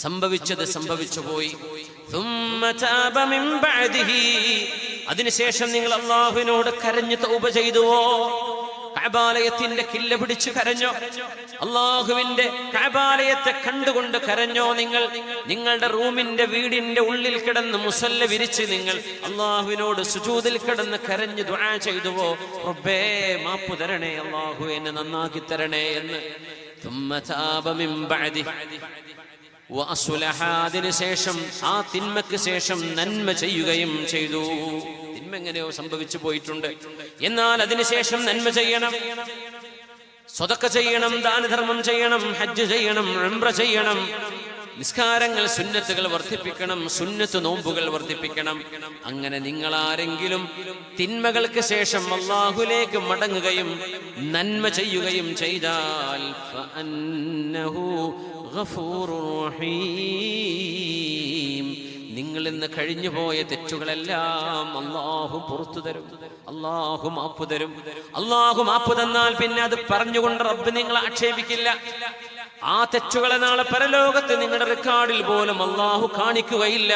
സംഭവിച്ചത് സംഭവിച്ചു പോയി. അതിനുശേഷം നിങ്ങൾ അള്ളാഹുവിനോട് കരഞ്ഞു തൗപ ചെയ്തുവോ? കബാലയത്തിന്റെ കില്ല പിടിച്ചു കരഞ്ഞോ? അള്ളാഹുവിന്റെ കബാലയത്തെ കണ്ടുകൊണ്ട് കരഞ്ഞോ നിങ്ങൾ? നിങ്ങളുടെ റൂമിന്റെ വീടിന്റെ ഉള്ളിൽ കിടന്ന് മുസല്ല വിരിച്ച് നിങ്ങൾ അള്ളാഹുവിനോട് സുജൂതിൽ കിടന്ന് കരഞ്ഞു ദുആ ചെയ്തുവോ? റബ്ബേ മാപ്പു തരണേ അള്ളാഹു എന്നെ നന്നാക്കി തരണേ എന്ന്. വാസുലഹാദിന് ശേഷം ആ തിന്മക്ക് ശേഷം നന്മ ചെയ്യുകയും ചെയ്തു. തിന്മ എങ്ങനെയോ സംഭവിച്ചു പോയിട്ടുണ്ട്. എന്നാൽ അതിനുശേഷം നന്മ ചെയ്യണം. സ്വതക്ക ചെയ്യണം ദാനധർമ്മം ചെയ്യണം ഹജ്ജ് ചെയ്യണം റംബ്ര ചെയ്യണം. നിസ്കാരങ്ങൾ സുന്നത്തുകൾ വർദ്ധിപ്പിക്കണം സുന്നത്ത് നോമ്പുകൾ വർദ്ധിപ്പിക്കണം. അങ്ങനെ നിങ്ങൾ ആരെങ്കിലും തിന്മകൾക്ക് ശേഷം അള്ളാഹുലേക്ക് മടങ്ങുകയും നന്മ ചെയ്യുകയും ചെയ്താൽ. നിങ്ങൾ ഇന്ന് കഴിഞ്ഞുപോയ തെറ്റുകളെല്ലാം അള്ളാഹു പുറത്തു തരും. അള്ളാഹു മാപ്പു തരും. അള്ളാഹു മാപ്പു തന്നാൽ പിന്നെ അത് പറഞ്ഞുകൊണ്ട് റബ്ബ് നിങ്ങളെ ആക്ഷേപിക്കില്ല. ആ തെറ്റുകളെ നാളെ പരലോകത്ത് നിങ്ങളുടെ റെക്കോർഡിൽ പോലും അള്ളാഹു കാണിക്കുകയില്ല.